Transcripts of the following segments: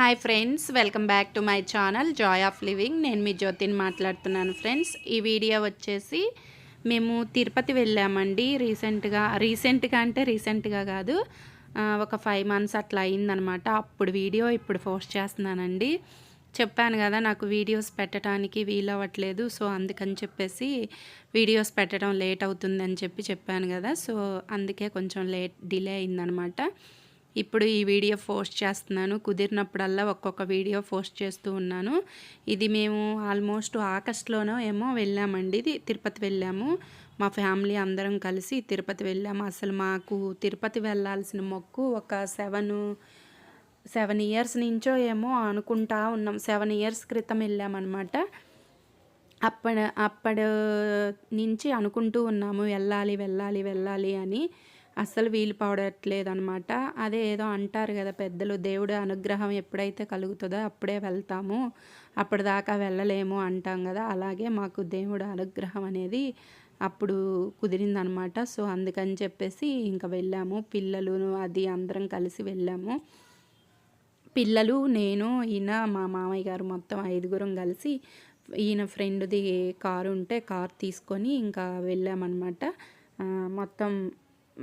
Hi friends welcome back to my channel joy of living నేను మీ జ్యోతిని మాట్లాడుతున్నాను ఫ్రెండ్స్ ఈ వీడియో వచ్చేసి మేము తిరుపతి వెళ్ళామండి. రీసెంట్గా రీసెంట్గా అంటే రీసెంట్గా కాదు ఒక ఫైవ్ మంత్స్ అట్లా అయిందనమాట. అప్పుడు వీడియో ఇప్పుడు పోస్ట్ చేస్తున్నానండి. చెప్పాను కదా నాకు వీడియోస్ పెట్టడానికి వీలవ్వట్లేదు సో అందుకని చెప్పేసి వీడియోస్ పెట్టడం లేట్ అవుతుందని చెప్పి చెప్పాను కదా సో అందుకే కొంచెం లేట్ డిలే అయిందనమాట. ఇప్పుడు ఈ వీడియో పోస్ట్ చేస్తున్నాను. కుదిరినప్పుడల్లా ఒక్కొక్క వీడియో పోస్ట్ చేస్తూ ఉన్నాను. ఇది మేము ఆల్మోస్ట్ ఆగస్ట్లోనో ఏమో వెళ్ళామండి. ఇది తిరుపతి వెళ్ళాము. మా ఫ్యామిలీ అందరం కలిసి తిరుపతి వెళ్ళాము. అసలు మాకు తిరుపతి వెళ్ళాల్సిన మొక్కు ఒక సెవెన్ సెవెన్ ఇయర్స్ నుంచో ఏమో అనుకుంటా ఉన్నాం. సెవెన్ ఇయర్స్ క్రితం వెళ్ళామన్నమాట. అప్పటి అప్పటి నుంచి అనుకుంటూ ఉన్నాము. వెళ్ళాలి వెళ్ళాలి వెళ్ళాలి అని. అస్సలు వీలు పడట్లేదు అనమాట అదే ఏదో అంటారు కదా పెద్దలు దేవుడు అనుగ్రహం ఎప్పుడైతే కలుగుతుందో అప్పుడే వెళ్తాము. అప్పటిదాకా వెళ్ళలేము అంటాం కదా. అలాగే మాకు దేవుడు అనుగ్రహం అనేది అప్పుడు కుదిరిందనమాట సో అందుకని చెప్పేసి ఇంకా వెళ్ళాము. పిల్లలు అది అందరం కలిసి వెళ్ళాము. పిల్లలు నేను ఈయన మా మామయ్య గారు మొత్తం ఐదుగురం కలిసి ఈయన ఫ్రెండ్ది కారు ఉంటే కార్ తీసుకొని ఇంకా వెళ్ళామన్నమాట. మొత్తం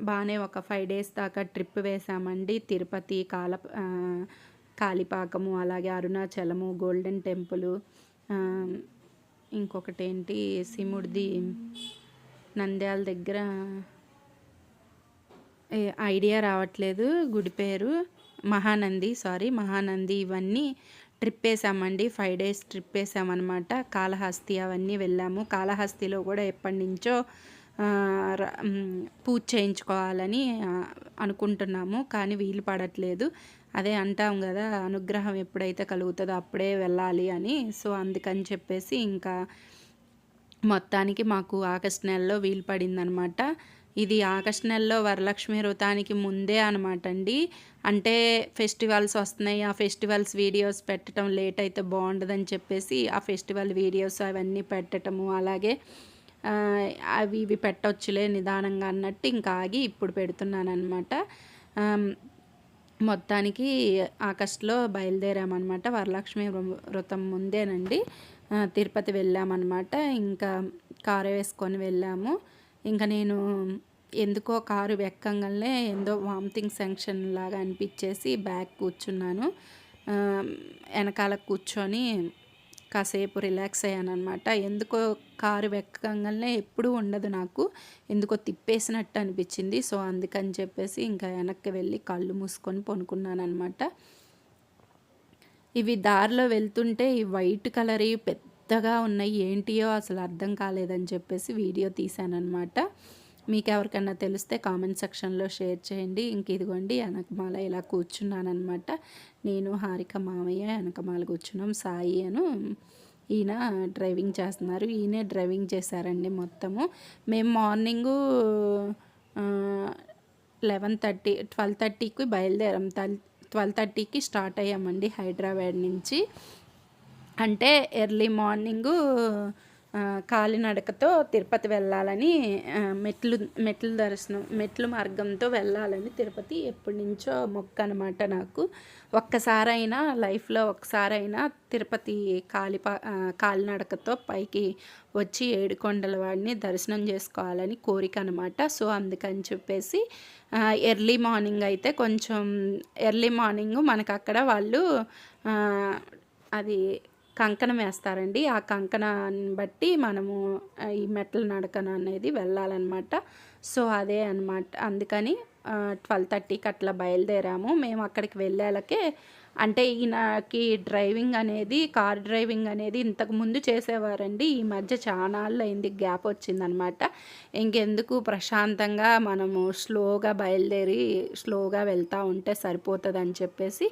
బాగానే ఒక ఫైవ్ డేస్ దాకా ట్రిప్ వేసామండి. తిరుపతి కాల ఆ, కాలిపాకము అలాగే అరుణాచలము గోల్డెన్ టెంపుల్ ఇంకొకటి ఏంటి సిముడిది నంద్యాల దగ్గర ఐడియా రావట్లేదు. గుడి పేరు మహానంది సారీ మహానంది ఇవన్నీ ట్రిప్ వేసామండి. ఫైవ్ డేస్ ట్రిప్ వేసామన్నమాట. కాళహస్తి అవన్నీ వెళ్ళాము. కాళహస్తిలో కూడా ఎప్పటి నుంచో పూజ చేయించుకోవాలని అనుకుంటున్నాము కానీ వీలు పడట్లేదు. అదే అంటాం కదా అనుగ్రహం ఎప్పుడైతే కలుగుతుందో అప్పుడే వెళ్ళాలి అని. సో అందుకని చెప్పేసి ఇంకా మొత్తానికి మాకు ఆగస్ట్ నెలలో వీలు పడిందనమాట. ఇది ఆగస్ట్ నెలలో వరలక్ష్మి వ్రతానికి ముందే అనమాట అండి. అంటే ఫెస్టివల్స్ వస్తున్నాయి ఆ ఫెస్టివల్స్ వీడియోస్ పెట్టడం లేట్ అయితే బాగుండదని చెప్పేసి ఆ ఫెస్టివల్ వీడియోస్ అవన్నీ పెట్టడము అలాగే అవి ఇవి పెట్టొచ్చులే నిదానంగా అన్నట్టు ఇంకా ఆగి ఇప్పుడు పెడుతున్నాను అనమాట మొత్తానికి ఆగస్టులో బయలుదేరామన్నమాట. వరలక్ష్మి వ్రతం ముందేనండి. తిరుపతి వెళ్ళామన్నమాట. ఇంకా కారు వేసుకొని వెళ్ళాము. ఇంకా నేను ఎందుకో కారు ఎక్కంగానే ఎందో వామిటింగ్ సెంక్షన్ లాగా అనిపించేసి బ్యాగ్ కూర్చున్నాను. వెనకాల కూర్చొని కాసేపు రిలాక్స్ అయ్యాను అనమాట ఎందుకో కారు వెక్కగానే ఎప్పుడూ ఉండదు నాకు. ఎందుకో తిప్పేసినట్టు అనిపించింది. సో అందుకని చెప్పేసి ఇంకా వెనక్కి వెళ్ళి కళ్ళు మూసుకొని పనుకున్నాను అనమాట ఇవి దారిలో వెళ్తుంటే ఈ వైట్ కలర్ పెద్దగా ఉన్నాయి. ఏంటియో అసలు అర్థం కాలేదని చెప్పేసి వీడియో తీశానమాట మీకు ఎవరికైనా తెలిస్తే కామెంట్ సెక్షన్లో షేర్ చేయండి. ఇంక ఇదిగోండి వెనకమాల ఇలా కూర్చున్నానమాట నేను హారిక మామయ్య వెనకమాల కూర్చున్నాం. సాయి అను ఈయన డ్రైవింగ్ చేస్తున్నారు. ఈయనే డ్రైవింగ్ చేశారండి మొత్తము. మేము మార్నింగు లెవెన్ థర్టీ ట్వెల్వ్ థర్టీకి బయలుదేరాం. ట్వెల్వ్ థర్టీకి స్టార్ట్ అయ్యామండి హైదరాబాద్ నుంచి. అంటే ఎర్లీ మార్నింగు కాలినడకతో తిరుపతి వెళ్ళాలని మెట్లు మెట్లు దర్శనం మెట్లు మార్గంతో వెళ్ళాలని తిరుపతి ఎప్పటి నుంచో మొక్క అనమాట నాకు. ఒక్కసారైనా లైఫ్లో ఒక్కసారైనా తిరుపతి కాలిపా కాలినడకతో పైకి వచ్చి ఏడుకొండల వాడిని దర్శనం చేసుకోవాలని కోరిక అనమాట సో అందుకని చెప్పేసి ఎర్లీ మార్నింగ్ అయితే కొంచెం ఎర్లీ మార్నింగ్ మనకు అక్కడ వాళ్ళు అది కంకణం వేస్తారండి. ఆ కంకణాన్ని బట్టి మనము ఈ మెట్ల నడకన అనేది వెళ్ళాలన్నమాట. సో అదే అన్నమాట. అందుకని ట్వెల్వ్ థర్టీకి అట్లా బయలుదేరాము. మేము అక్కడికి వెళ్ళాలకే అంటే ఈయనకి డ్రైవింగ్ అనేది కార్ డ్రైవింగ్ అనేది ఇంతకు ముందు చేసేవారండి. ఈ మధ్య చాలా అయింది గ్యాప్ వచ్చిందనమాట ఇంకెందుకు ప్రశాంతంగా మనము స్లోగా బయలుదేరి స్లోగా వెళ్తూ ఉంటే సరిపోతుంది అని చెప్పేసి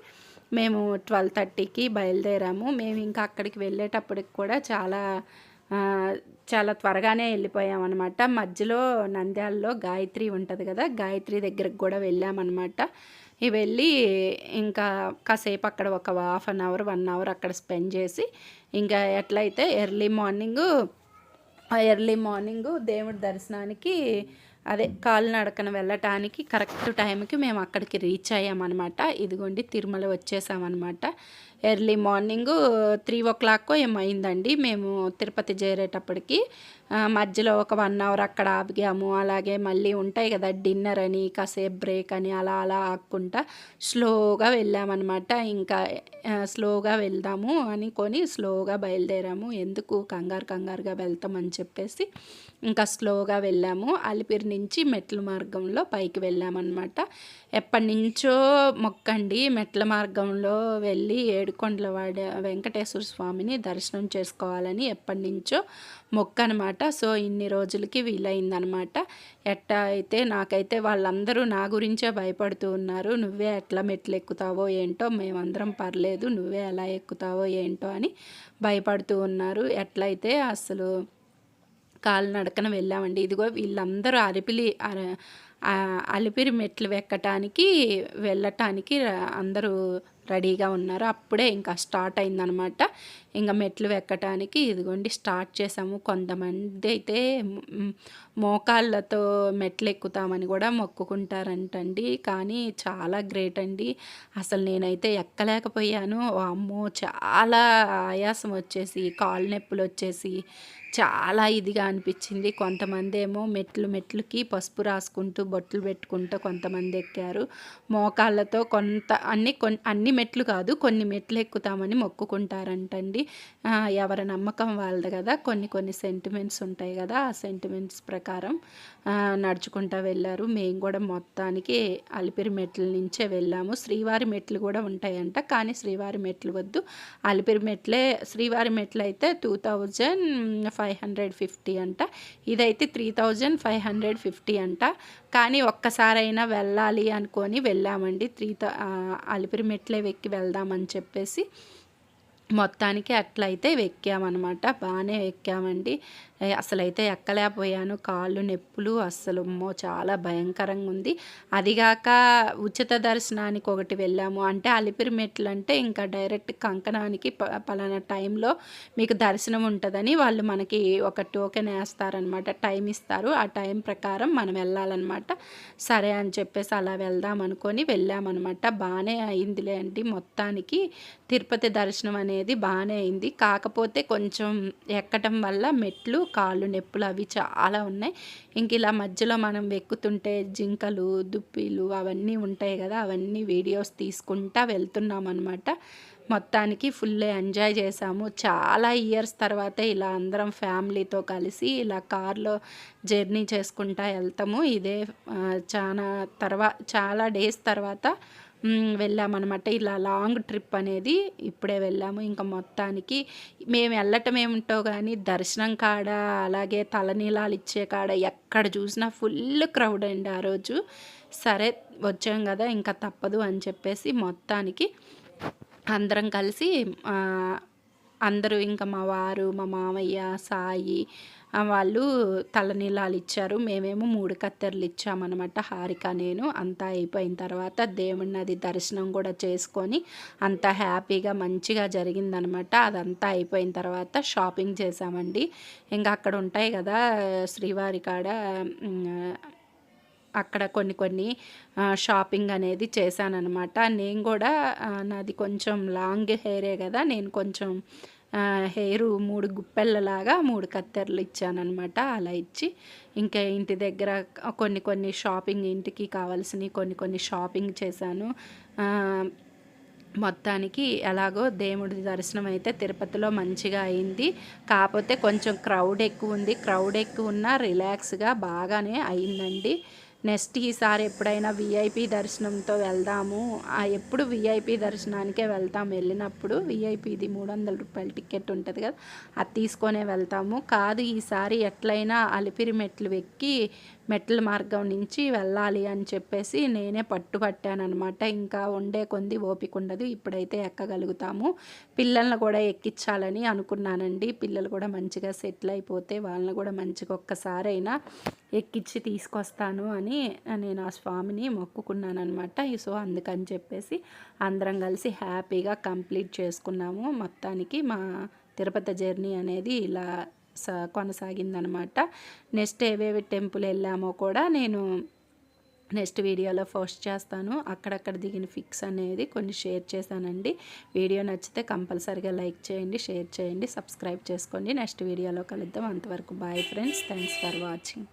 మేము ట్వెల్వ్ థర్టీకి బయలుదేరాము. మేము ఇంకా అక్కడికి వెళ్ళేటప్పటికి కూడా చాలా చాలా త్వరగానే వెళ్ళిపోయాం అనమాట మధ్యలో నంద్యాలలో గాయత్రి ఉంటుంది కదా గాయత్రి దగ్గరకు కూడా వెళ్ళామన్నమాట. ఇవి వెళ్ళి ఇంకా కాసేపు అక్కడ ఒక half an hour one hour అక్కడ స్పెండ్ చేసి ఇంకా ఎట్లయితే ఎర్లీ మార్నింగ్ ఎర్లీ మార్నింగ్ దేవుడి దర్శనానికి అదే కాలినడకన వెళ్ళటానికి కరెక్ట్ టైంకి మేము అక్కడికి రీచ్ అయ్యామన్నమాట. ఇదిగోండి తిరుమల వచ్చేసామన్నమాట. Early morning three o'clock ఏమైందండి మేము తిరుపతి చేరేటప్పటికి మధ్యలో ఒక వన్ అవర్ అక్కడ ఆగాము. అలాగే మళ్ళీ ఉంటాయి కదా డిన్నర్ అని కాసేపు బ్రేక్ అని అలా అలా ఆక్కుంటా స్లోగా వెళ్ళామన్నమాట. ఇంకా స్లోగా వెళ్దాము అనుకొని స్లోగా బయలుదేరాము. ఎందుకు కంగారు కంగారుగా వెళ్తామని చెప్పేసి ఇంకా స్లోగా వెళ్ళాము. అలిపిరి నుంచి మెట్ల మార్గంలో పైకి వెళ్ళామన్నమాట. ఎప్పటి నుంచో మొక్కండి మెట్ల మార్గంలో వెళ్ళి ఏడు వాడ వెంకటేశ్వర స్వామిని దర్శనం చేసుకోవాలని ఎప్పటి నుంచో మొక్క అనమాట సో ఇన్ని రోజులకి వీలైందనమాట ఎట్టా అయితే నాకైతే వాళ్ళందరూ నా గురించే భయపడుతూ ఉన్నారు. నువ్వే ఎట్లా మెట్లు ఎక్కుతావో ఏంటో మేమందరం పర్లేదు నువ్వే ఎలా ఎక్కుతావో ఏంటో అని భయపడుతూ ఉన్నారు. ఎట్లయితే అసలు కాలినడకన వెళ్ళామండి. ఇదిగో వీళ్ళందరూ అరిపిలి అర- అలిపిరి మెట్లు ఎక్కటానికి వెళ్ళటానికి అందరూ రెడీగా ఉన్నారు అప్పుడే ఇంకా స్టార్ట్ అయిందనమాట. ఇంకా మెట్లు ఎక్కటానికి ఇదిగోండి స్టార్ట్ చేసాము కొంతమంది అయితే మోకాళ్ళతో మెట్లు ఎక్కుతామని కూడా మొక్కుకుంటారంటండి. కానీ చాలా గ్రేట్ అండి. అసలు నేనైతే ఎక్కలేకపోయాను. అమ్మో చాలా ఆయాసం వచ్చేసి కాళ్ళు నొప్పులు వచ్చేసి చాలా ఇదిగా అనిపించింది. కొంతమంది ఏమో మెట్లు మెట్లుకి పసుపు రాసుకుంటూ బొట్లు పెట్టుకుంటూ కొంతమంది ఎక్కారు. మోకాళ్ళతో కొంత అన్ని కొన్ని అన్ని మెట్లు కాదు కొన్ని మెట్లు ఎక్కుతామని మొక్కుకుంటారంటండి. ఎవరి నమ్మకం వాళ్ళది కదా. కొన్ని కొన్ని సెంటిమెంట్స్ ఉంటాయి కదా ఆ సెంటిమెంట్స్ ప్రకారం నడుచుకుంటూ నడుచుకుంటా వెళ్ళారు. మేము కూడా మొత్తానికి అలిపిరి మెట్ల నుంచే వెళ్ళాము. శ్రీవారి మెట్లు కూడా ఉంటాయంట కానీ శ్రీవారి మెట్లు వద్దు. అలిపిరి మెట్లే శ్రీవారి మెట్లు అయితే two thousand five hundred fifty అంట. ఇదైతే three thousand five hundred fifty అంట. కానీ ఒక్కసారైనా వెళ్ళాలి అనుకొని వెళ్ళామండి. త్రీ అలిపిరి మెట్లే వెక్కి వెళ్దామని చెప్పేసి. మొత్తానికి అట్లయితే వెక్కామన్నమాట. బాగానే ఎక్కామండి అసలైతే ఎక్కలేకపోయాను. కాళ్ళు నొప్పులు అస్సలు అమ్మో చాలా భయంకరంగా ఉంది అదిగాక ఉచిత దర్శనానికి ఒకటి వెళ్ళాము. అంటే అలిపిరి మెట్లు అంటే ఇంకా డైరెక్ట్ కంకణానికి ప- పలానా టైంలో మీకు దర్శనం ఉంటుందని వాళ్ళు మనకి ఒక టోకెన్ వేస్తారనమాట టైం ఇస్తారు. ఆ టైం ప్రకారం మనం వెళ్ళాలన్నమాట. సరే అని చెప్పేసి అలా వెళ్దాం అనుకొని వెళ్ళామన్నమాట. బాగానే అయిందిలే అండి మొత్తానికి. తిరుపతి దర్శనం అనేది అనేది బాగానే అయింది. కాకపోతే కొంచెం ఎక్కటం వల్ల మెట్లు కాళ్ళు నొప్పులు అవి చాలా ఉన్నాయి. ఇంక ఇలా మధ్యలో మనం ఎక్కుతుంటే జింకలు దుప్పిలు అవన్నీ ఉంటాయి కదా అవన్నీ వీడియోస్ తీసుకుంటా వెళ్తున్నాం అనమాట మొత్తానికి ఫుల్ ఎంజాయ్ చేసాము. చాలా ఇయర్స్ తర్వాత ఇలా అందరం ఫ్యామిలీతో కలిసి ఇలా కార్లో జర్నీ చేసుకుంటా వెళ్తాము. ఇదే చాలా తర్వా చాలా డేస్ తర్వాత వెళ్ళామన్నమాట. ఇలా లాంగ్ ట్రిప్ అనేది ఇప్పుడే వెళ్ళాము. ఇంకా మొత్తానికి మేము వెళ్ళటం ఏమిటో కానీ దర్శనం కాడ అలాగే తలనీలాలు ఇచ్చే కాడ ఎక్కడ చూసినా ఫుల్ క్రౌడ్ అండి ఆ రోజు. సరే వచ్చాం కదా ఇంకా తప్పదు అని చెప్పేసి మొత్తానికి అందరం కలిసి అందరూ ఇంకా మా వారు మా మామయ్య సాయి వాళ్ళు తలనీలాలు ఇచ్చారు. మేమేమో మూడు కత్తెరలు ఇచ్చామన్నమాట. హారిక నేను అంతా అయిపోయిన తర్వాత దేవుడిని అది దర్శనం కూడా చేసుకొని అంతా హ్యాపీగా మంచిగా జరిగిందనమాట అదంతా అయిపోయిన తర్వాత షాపింగ్ చేసామండి ఇంకా అక్కడ ఉంటాయి కదా శ్రీవారి కాడ అక్కడ కొన్ని కొన్ని షాపింగ్ అనేది చేశానన్నమాట. నేను కూడా నాది కొంచెం లాంగ్ హెయిరే కదా నేను కొంచెం హెయిర్ మూడు గుప్పెళ్ళలాగా మూడు కత్తెరలు ఇచ్చానమాట అలా ఇచ్చి ఇంకా ఇంటి దగ్గర కొన్ని కొన్ని షాపింగ్ ఇంటికి కావాల్సినవి కొన్ని కొన్ని షాపింగ్ చేశాను. మొత్తానికి ఎలాగో దేవుడి దర్శనం అయితే తిరుపతిలో మంచిగా అయింది. కాకపోతే కొంచెం క్రౌడ్ ఎక్కువ ఉంది. క్రౌడ్ ఎక్కువ ఉన్నా రిలాక్స్గా బాగానే అయిందండి. నెక్స్ట్ ఈసారి ఎప్పుడైనా విఐపి దర్శనంతో వెళ్దాము. ఆ ఎప్పుడు విఐపి దర్శనానికే వెళ్తాం. వెళ్ళినప్పుడు విఐపిది మూడు వందల రూపాయల టికెట్ ఉంటుంది కదా అది తీసుకొనే వెళ్తాము. కాదు ఈసారి ఎట్లయినా అలిపిరి మెట్లు ఎక్కి మెట్ల మార్గం నుంచి వెళ్ళాలి అని చెప్పేసి నేనే పట్టుపట్టానమాట ఇంకా ఉండే కొంది ఓపిక ఉండదు. ఇప్పుడైతే ఎక్కగలుగుతాము. పిల్లల్ని కూడా ఎక్కించాలని అనుకున్నానండి. పిల్లలు కూడా మంచిగా సెటిల్ అయిపోతే వాళ్ళని కూడా మంచిగా ఒక్కసారైనా ఎక్కించి తీసుకొస్తాను అని నేను ఆ స్వామిని మొక్కుకున్నాను అనమాట సో అందుకని చెప్పేసి అందరం కలిసి హ్యాపీగా కంప్లీట్ చేసుకున్నాము. మొత్తానికి మా తిరుపతి జర్నీ అనేది ఇలా కొనసాగిందనమాట. నెక్స్ట్ ఏవేవి టెంపుల్ వెళ్ళామో కూడా నేను నెక్స్ట్ వీడియోలో పోస్ట్ చేస్తాను. అక్కడక్కడ దిగిన ఫిక్స్ అనేది కొన్ని షేర్ చేశానండి. వీడియో నచ్చితే కంపల్సరిగా లైక్ చేయండి షేర్ చేయండి సబ్స్క్రైబ్ చేసుకోండి. నెక్స్ట్ వీడియోలో కలుద్దాం. అంతవరకు bye friends thanks for watching.